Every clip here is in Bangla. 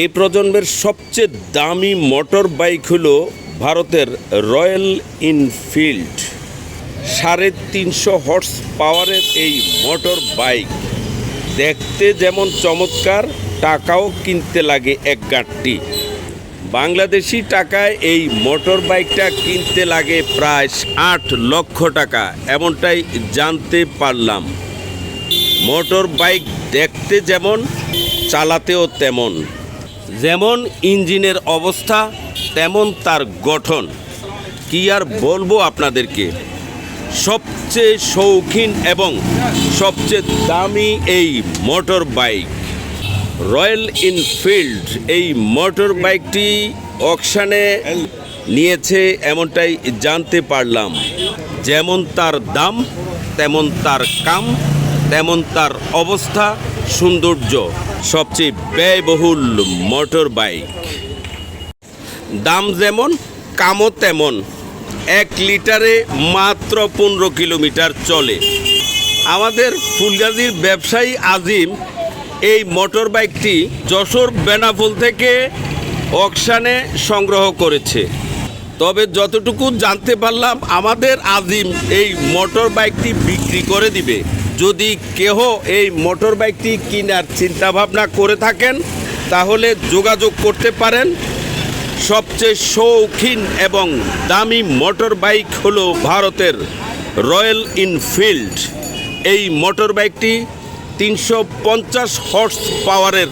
এই প্রজন্মের সবচেয়ে দামি মোটর বাইক হলো ভারতের রয়্যাল ইনফিল্ড সাড়ে তিনশো হর্স পাওয়ারের এই মোটর বাইক দেখতে যেমন চমৎকার, টাকাও কিনতে লাগে এক গাঁটটি। বাংলাদেশি টাকায় এই মোটর বাইকটা কিনতে লাগে প্রায় আট লক্ষ টাকা, এমনটাই জানতে পারলাম। মোটর বাইক দেখতে যেমন, চালাতেও তেমন। যেমন ইঞ্জিনের অবস্থা, তেমন তার গঠন। কি আর বলব আপনাদেরকে? সবচেয়ে শৌখিন এবং সবচেয়ে দামি এই মোটর বাইক রয়্যাল ইনফিল্ড এই মোটর বাইকটি অকশানে নিয়েছে এমনটাই জানতে পারলাম। যেমন তার দাম, তেমন তার কাম, তেমন তার অবস্থা সৌন্দর্য সবচেয়ে ব্যয়বহুল মোটর বাইক দাম যেমন, কামও তেমন। এক লিটারে মাত্র পনেরো কিলোমিটার চলে। আমাদের ফুলগাজীর ব্যবসায়ী আজিম এই মোটর বাইকটি যশোর বেনাফুল থেকে অকশানে সংগ্রহ করেছে। তবে যতটুকু জানতে পারলাম, আমাদের আজিম এই মোটর বাইকটি বিক্রি করে দিবে। যদি কেহ এই মোটর বাইকটি কেনার চিন্তাভাবনা করে থাকেন, তাহলে যোগাযোগ করতে পারেন। সবচেয়ে শৌখিন এবং দামি মোটর বাইক হলো ভারতের রয়্যাল ইনফিল্ড এই মোটর বাইকটি তিনশো পঞ্চাশ হর্স পাওয়ারের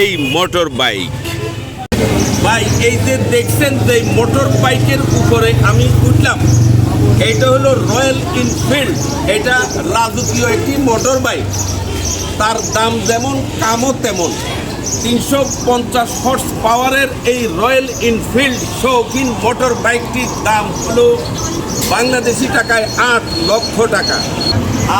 এই মোটর বাইক ভাই, এই যে দেখছেন যে মোটর বাইকের উপরে আমি উঠলাম। এইটা হলো রয়্যাল ইনফিল্ড এটা রাজকীয় একটি মোটর বাইক তার দাম যেমন, কামও তেমন। তিনশো পঞ্চাশ হর্স পাওয়ারের এই রয়্যাল ইনফিল্ড শৌখিন মোটর বাইকটির দাম হলো বাংলাদেশি টাকায় আট লক্ষ টাকা।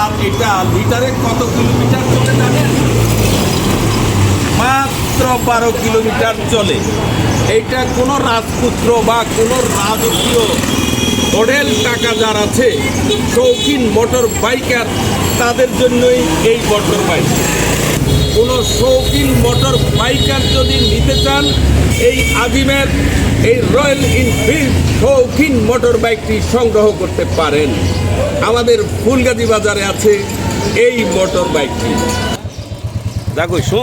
আর এটা লিটারে কত কিলোমিটার চলে জানেন? মাত্র বারো কিলোমিটার চলে। এইটা কোনো রাজপুত্র বা কোনো রাজকীয় হোটেল টাকা যার আছে, শৌখিন মোটর বাইকার তাদের জন্যই এই মোটর বাইক কোনো শৌখিন মোটর বাইকার যদি নিতে চান, এই আজিমের, এই রয়্যাল এনফিল্ড শৌখিন মোটর বাইকটি সংগ্রহ করতে পারেন। আমাদের ফুলগাজী বাজারে আছে এই মোটর বাইকটি দেখো শো